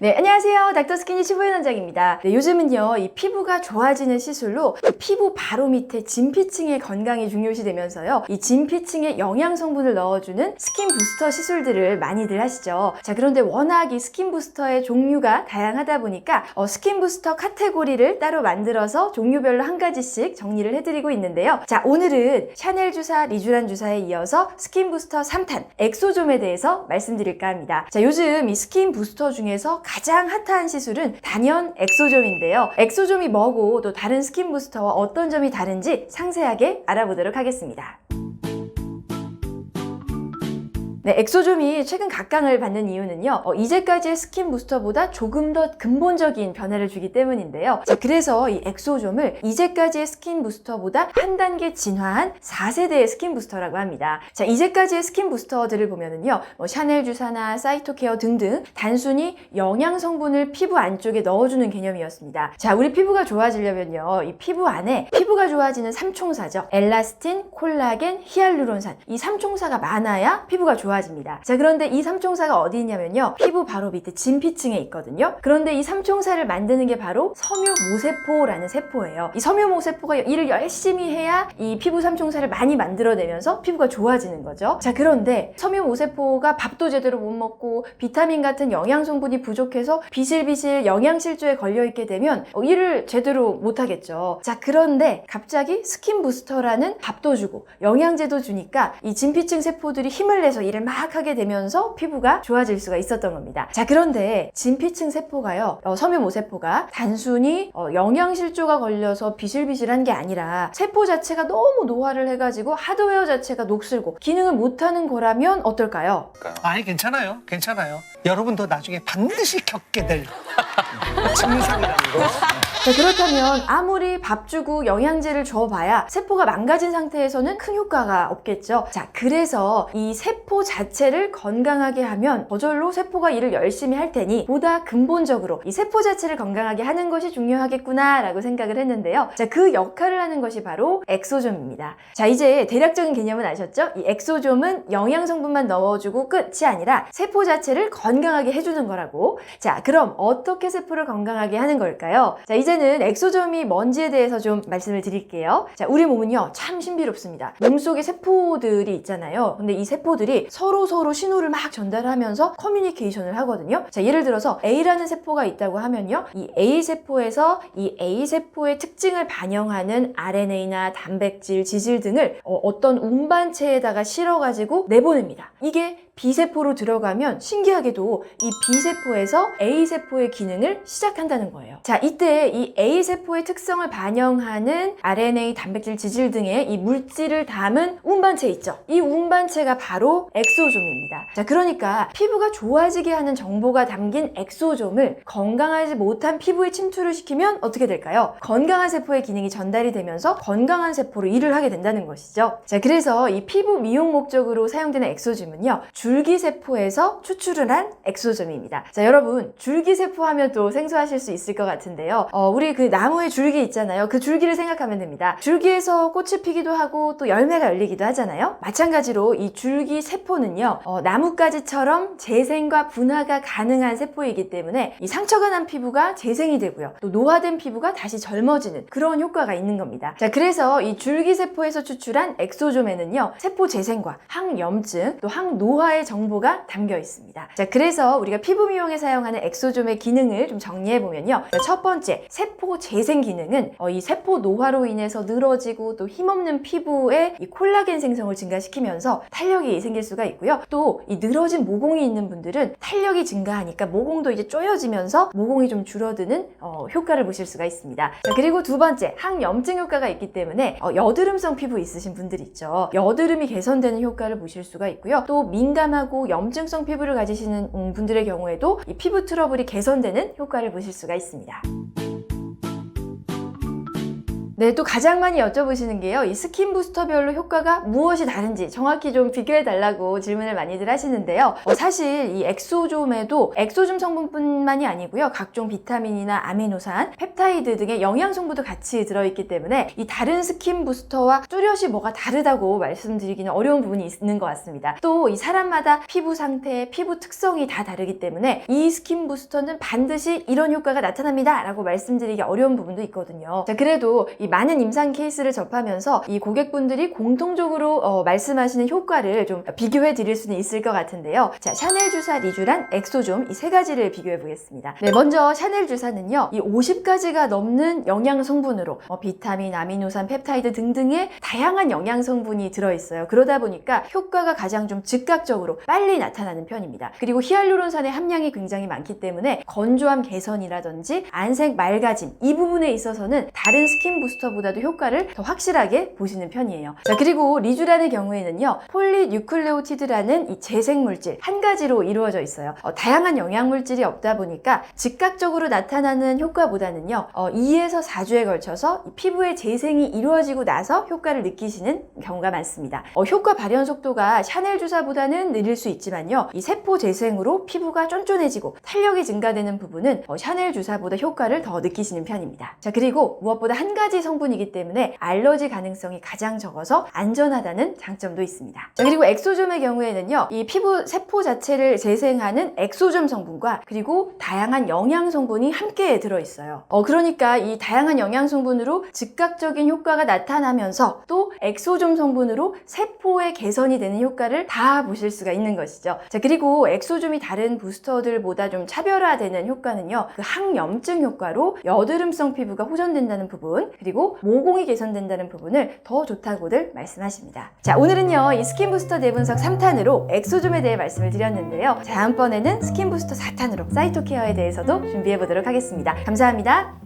네, 안녕하세요. 닥터 스키니 치부의 원장입니다. 네, 요즘은요, 이 피부가 좋아지는 시술로 그 피부 바로 밑에 진피층의 건강이 중요시되면서요, 이 진피층에 영양 성분을 넣어주는 스킨 부스터 시술들을 많이들 하시죠. 자, 그런데 워낙 이 스킨 부스터의 종류가 다양하다 보니까 어, 스킨 부스터 카테고리를 따로 만들어서 종류별로 한 가지씩 정리를 해드리고 있는데요. 자, 오늘은 샤넬 주사, 리쥬란 주사에 이어서 스킨 부스터 3탄 엑소좀에 대해서 말씀드릴까 합니다. 자, 요즘 이 스킨 부스터 중에서 가장 핫한 시술은 단연 엑소좀인데요. 엑소좀이 뭐고 또 다른 스킨 부스터와 어떤 점이 다른지 상세하게 알아보도록 하겠습니다. 네, 엑소좀이 최근 각광을 받는 이유는요, 어, 이제까지의 스킨 부스터보다 조금 더 근본적인 변화를 주기 때문인데요. 자, 그래서 이 엑소좀을 이제까지의 스킨 부스터보다 한 단계 진화한 4세대의 스킨 부스터라고 합니다. 자, 이제까지의 스킨 부스터들을 보면은요, 뭐 샤넬 주사나 사이토케어 등등 단순히 영양 성분을 피부 안쪽에 넣어주는 개념이었습니다. 자, 우리 피부가 좋아지려면요, 이 피부 안에 피부가 좋아지는 삼총사죠. 엘라스틴, 콜라겐, 히알루론산. 이 삼총사가 많아야 피부가 좋아 집니다. 자, 그런데 이 삼총사가 어디 있냐면요. 피부 바로 밑에 진피층에 있거든요. 그런데 이 삼총사를 만드는 게 바로 섬유모세포라는 세포예요. 이 섬유모세포가 일을 열심히 해야 이 피부 삼총사를 많이 만들어내면서 피부가 좋아지는 거죠. 자, 그런데 섬유모세포가 밥도 제대로 못 먹고 비타민 같은 영양 성분이 부족해서 비실비실 영양실조에 걸려있게 되면 어, 일을 제대로 못하겠죠. 자, 그런데 갑자기 스킨 부스터라는 밥도 주고 영양제도 주니까 이 진피층 세포들이 힘을 내서 일을 막 하게 되면서 피부가 좋아질 수가 있었던 겁니다. 자, 그런데 진피층 세포가요, 어, 섬유모세포가 단순히 어, 영양실조가 걸려서 비실비실한 게 아니라 세포 자체가 너무 노화를 해가지고 하드웨어 자체가 녹슬고 기능을 못하는 거라면 어떨까요? 아니 괜찮아요. 괜찮아요. 여러분도 나중에 반드시 겪게 될 증상이라는 거. 자, 그렇다면 아무리 밥 주고 영양제를 줘봐야 세포가 망가진 상태에서는 큰 효과가 없겠죠. 자, 그래서 이 세포 자체를 건강하게 하면 저절로 세포가 일을 열심히 할 테니 보다 근본적으로 이 세포 자체를 건강하게 하는 것이 중요하겠구나라고 생각을 했는데요. 자, 그 역할을 하는 것이 바로 엑소좀입니다. 자, 이제 대략적인 개념은 아셨죠? 이 엑소좀은 영양 성분만 넣어주고 끝이 아니라 세포 자체를 건강하게 해주는 거라고. 자, 그럼 어떻게 세포를 건강하게 하는 걸까요? 자, 이제는 엑소점이 뭔지에 대해서 좀 말씀을 드릴게요. 자, 우리 몸은요, 참 신비롭습니다. 몸속에 세포들이 있잖아요. 근데 이 세포들이 서로 서로 신호를 막 전달하면서 커뮤니케이션을 하거든요. 자, 예를 들어서 A라는 세포가 있다고 하면요. 이 A 세포에서 이 A 세포의 특징을 반영하는 RNA나 단백질, 지질 등을 어, 떤 운반체에다가 실어가지고 내보냅니다. 이게 B세포로 들어가면 신기하게도 이 B세포에서 A세포의 기능을 시작한다는 거예요. 자, 이때 이 A세포의 특성을 반영하는 RNA, 단백질, 지질 등의 이 물질을 담은 운반체 있죠. 이 운반체가 바로 엑소좀입니다. 자, 그러니까 피부가 좋아지게 하는 정보가 담긴 엑소좀을 건강하지 못한 피부에 침투를 시키면 어떻게 될까요? 건강한 세포의 기능이 전달이 되면서 건강한 세포로 일을 하게 된다는 것이죠. 자, 그래서 이 피부 미용 목적으로 사용되는 엑소즘은요, 줄기세포에서 추출을 한 엑소점입니다. 자, 여러분, 줄기세포 하면 또 생소하실 수 있을 것 같은데요. 어, 우리 그 나무의 줄기 있잖아요. 그 줄기를 생각하면 됩니다. 줄기에서 꽃이 피기도 하고 또 열매가 열리기도 하잖아요. 마찬가지로 이 줄기 세포는요, 어, 나뭇가지처럼 재생과 분화가 가능한 세포이기 때문에 이 상처가 난 피부가 재생이 되고요. 또 노화된 피부가 다시 젊어지는 그런 효과가 있는 겁니다. 자, 그래서 이 줄기세포에서 추출한 엑소좀에는요, 세포 재생과 항염증, 또 항노화 의 정보가 담겨 있습니다. 자, 그래서 우리가 피부 미용에 사용하는 엑소좀의 기능을 좀 정리해 보면요. 자, 첫 번째, 세포 재생 기능은 어, 이 세포 노화로 인해서 늘어지고 또 힘없는 피부에 이 콜라겐 생성을 증가시키면서 탄력이 생길 수가 있고요. 또 이 늘어진 모공이 있는 분들은 탄력이 증가하니까 모공도 이제 쪼여지면서 모공이 좀 줄어드는 어, 효과를 보실 수가 있습니다. 자, 그리고 두 번째, 항염증 효과가 있기 때문에 어, 여드름성 피부 있으신 분들 있죠. 여드름이 개선되는 효과를 보실 수가 있고요. 또 민감 하고 염증성 피부를 가지시는 음, 분들의 경우에도 이 피부 트러블이 개선되는 효과를 보실 수가 있습니다. 네, 또 가장 많이 여쭤보시는 게요. 이 스킨 부스터별로 효과가 무엇이 다른지 정확히 좀 비교해 달라고 질문을 많이들 하시는데요. 어, 사실 이 엑소좀에도 엑소좀 성분뿐만이 아니고요. 각종 비타민이나 아미노산, 펩타이드 등의 영양 성분도 같이 들어있기 때문에 이 다른 스킨 부스터와 뚜렷이 뭐가 다르다고 말씀드리기는 어려운 부분이 있는 것 같습니다. 또 이 사람마다 피부 상태, 피부 특성이 다 다르기 때문에 이 스킨 부스터는 반드시 이런 효과가 나타납니다. 라고 말씀드리기 어려운 부분도 있거든요. 자, 그래도 이 많은 임상 케이스를 접하면서 이 고객분들이 공통적으로 어, 말씀하시는 효과를 좀 비교해 드릴 수는 있을 것 같은데요. 자, 샤넬 주사 리쥬란 엑소좀 이 세 가지를 비교해 보겠습니다. 네, 먼저 샤넬 주사는요. 이 50가지가 넘는 영양 성분으로 어, 비타민, 아미노산, 펩타이드 등등의 다양한 영양 성분이 들어 있어요. 그러다 보니까 효과가 가장 좀 즉각적으로 빨리 나타나는 편입니다. 그리고 히알루론산의 함량이 굉장히 많기 때문에 건조함 개선이라든지 안색 맑아짐 이 부분에 있어서는 다른 스킨 부스 터보다도 효과를 더 확실하게 보시는 편이에요. 자 그리고 리쥬란의 경우에는요 폴리뉴클레오티드라는 이 재생 물질 한 가지로 이루어져 있어요. 어, 다양한 영양 물질이 없다 보니까 즉각적으로 나타나는 효과보다는요 어, 2에서 4주에 걸쳐서 이 피부의 재생이 이루어지고 나서 효과를 느끼시는 경우가 많습니다. 어, 효과 발현 속도가 샤넬 주사보다는 느릴 수 있지만요 이 세포 재생으로 피부가 쫀쫀해지고 탄력이 증가되는 부분은 어, 샤넬 주사보다 효과를 더 느끼시는 편입니다. 자 그리고 무엇보다 한 가지 성분이기 때문에 알러지 가능성이 가장 적어서 안전하다는 장점도 있습니다. 자 그리고 엑소좀의 경우에는요 이 피부 세포 자체를 재생하는 엑소좀 성분과 그리고 다양한 영양 성분이 함께 들어 있어요. 어 그러니까 이 다양한 영양 성분으로 즉각적인 효과가 나타나면서 또 엑소좀 성분으로 세포의 개선이 되는 효과를 다 보실 수가 있는 것이죠. 자 그리고 엑소좀이 다른 부스터들보다 좀 차별화되는 효과는요 그 항염증 효과로 여드름성 피부가 호전된다는 부분 그리고 모공이 개선된다는 부분을 더 좋다고들 말씀하십니다. 자 오늘은요 이 스킨 부스터 대분석 3탄으로 엑소좀에 대해 말씀을 드렸는데요. 자, 다음번에는 스킨 부스터 4탄으로 사이토 케어에 대해서도 준비해 보도록 하겠습니다. 감사합니다.